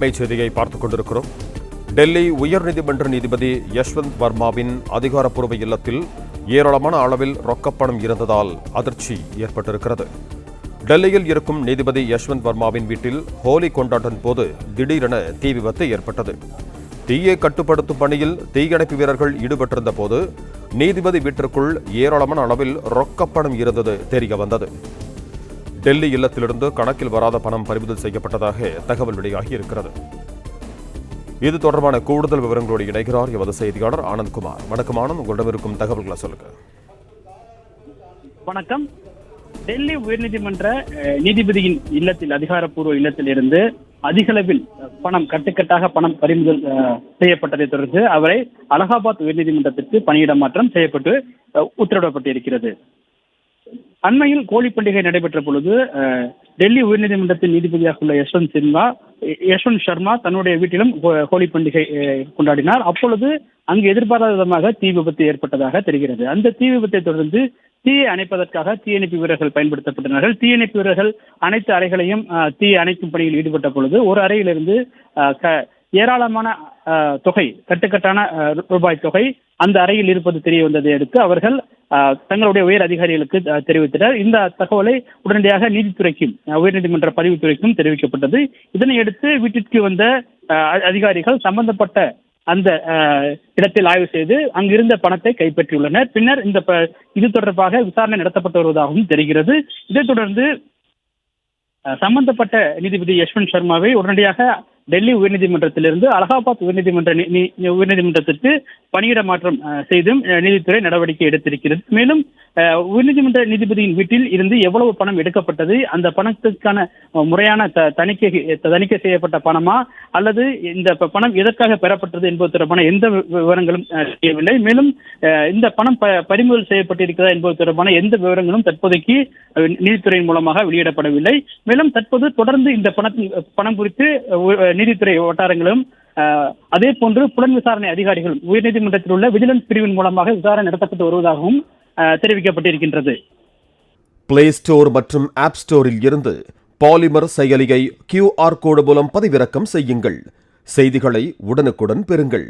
அண்மை செய்தியை பார்த்துக் கொண்டிருக்கிறோம். டெல்லி உயர்நீதிமன்ற நீதிபதி யஷ்வந்த் வர்மாவின் அதிகாரப்பூர்வ இல்லத்தில் ஏராளமான அளவில் ரொக்கப்பணம் இருந்ததால் அதிர்ச்சி ஏற்பட்டிருக்கிறது. டெல்லியில் இருக்கும் நீதிபதி யஷ்வந்த் வர்மாவின் வீட்டில் ஹோலி கொண்டாட்டின் போது திடீரென தீ விபத்து ஏற்பட்டது. தீயை கட்டுப்படுத்தும் பணியில் தீயணைப்பு வீரர்கள் ஈடுபட்டிருந்த போது நீதிபதி வீட்டிற்குள் ஏராளமான அளவில் ரொக்கப்பணம் இருந்தது தெரிய வந்தது. டெல்லி இல்லத்திலிருந்து கணக்கில் வராத பணம் பறிமுதல் செய்யப்பட்டதாக தகவல் வெளியாகி இருக்கிறது இது தொடர்பான கூடுதல் விவரங்களோடு இணைகிறார் எமது செய்தியாளர் ஆனந்த்குமார். வணக்கம் ஆனந்த் உங்களிடம் இருக்கும் தகவல்களை சொல்லுங்க. வணக்கம். டெல்லி உயர்நீதிமன்ற நீதிபதியின் இல்லத்தில் அதிகாரப்பூர்வ இல்லத்தில் இருந்து அதிகளவில் பணம் கட்டுக்கட்டாக பணம் பறிமுதல் செய்யப்பட்டதை தொடர்ந்து அவரை அலகாபாத் உயர்நீதிமன்றத்திற்கு பணியிட மாற்றம் செய்யப்பட்டு உத்தரவிடப்பட்டிருக்கிறது. அண்மையில் கோழி பண்டிகை நடைபெற்ற பொழுது டெல்லி உயர்நீதிமன்றத்தின் நீதிபதியாக உள்ள யஷ்வந்த் சின்ஹா யஷ்வந்த் சர்மா தன்னுடைய வீட்டிலும் ஹோ- ஹோலி பண்டிகை கொண்டாடினார். அப்பொழுது அங்கு எதிர்பாராத விதமாக தீ விபத்து ஏற்பட்டதாக தெரிகிறது. அந்த தீ விபத்தை தொடர்ந்து தீயை அணைப்பதற்காக தீயணைப்பு வீரர்கள் பயன்படுத்தப்பட்டனர் தீயணைப்பு வீரர்கள் அனைத்து அறைகளையும் தீயை அணைக்கும் பணியில் ஈடுபட்ட பொழுது ஒரு அறையிலிருந்து க- ஏராளமான தொகை கட்டுக்கட்டான ரூபாய் தொகை அந்த அறையில் இருப்பது தெரிய வந்ததை அடுத்து அவர்கள் தங்களுடைய உயர் அதிகாரிகளுக்கு தெரிவித்தனர். இந்த தகவலை உடனடியாக நீதித்துறைக்கும் உயர்நீதிமன்ற பதிவுத்துறைக்கும் தெரிவிக்கப்பட்டது. இதனையடுத்து வீட்டிற்கு வந்த அ- அதிகாரிகள் சம்பந்தப்பட்ட அந்த இடத்தில் ஆய்வு செய்து அங்கிருந்த பணத்தை கைப்பற்றியுள்ளனர். பின்னர் இந்த ப- இது தொடர்பாக விசாரணை நடத்தப்பட்டு வருவதாகவும் தெரிகிறது. இதைத் தொடர்ந்து சம்பந்தப்பட்ட நீதிபதி யஷ்வந்த் சர்மாவை உடனடியாக டெல்லி உயர்நீதிமன்றத்திலிருந்து அலகாபாத் உயர்நீதிமன்ற உயர்நீதிமன்றத்திற்கு பணியிட மாற்றம் செய்தும் நீதித்துறை நடவடிக்கை எடுத்திருக்கிறது. மேலும் உயர்நீதிமன்ற நீதிபதியின் வீட்டில் இருந்து எவ்வளவு பணம் எடுக்கப்பட்டது அந்த பணத்திற்கான முறையான தணிக்கை தணிக்கை செய்யப்பட்ட பணமா அல்லது இந்த ப- பணம் எதற்காக பெறப்பட்டது என்பது தொடர்பான எந்த விவரங்களும் செய்யவில்லை தெரியவில்லை. மேலும் இந்த பணம் ப- பறிமுதல் செய்யப்பட்டிருக்கிறதா என்பது தொடர்பான எந்த விவரங்களும் தற்போதைக்கு நீதித்துறையின் மூலமாக வெளியிடப்படவில்லை. மேலும் தற்போது தொடர்ந்து இந்த பணத்தின் பணம் குறித்து நீதித்துறை வட்டாரங்களும் அதே போன்று புலன் விசாரணை அதிகாரிகளும் உயர்நீதிமன்றத்தில் உள்ள விஜிலன்ஸ் பிரிவின் மூலமாக விசாரணை நடத்தப்பட்டு வருவதாகவும் தெரிவிக்கப்பட்டிருக்கின்றது. பிளே ஸ்டோர் மற்றும் ஆப் ஸ்டோரில் இருந்து பாலிமர் செயலியை கியூஆர் கோடு மூலம் பதிவிறக்கம் செய்யுங்கள். செய்திகளை உடனுக்குடன் பெறுங்கள்.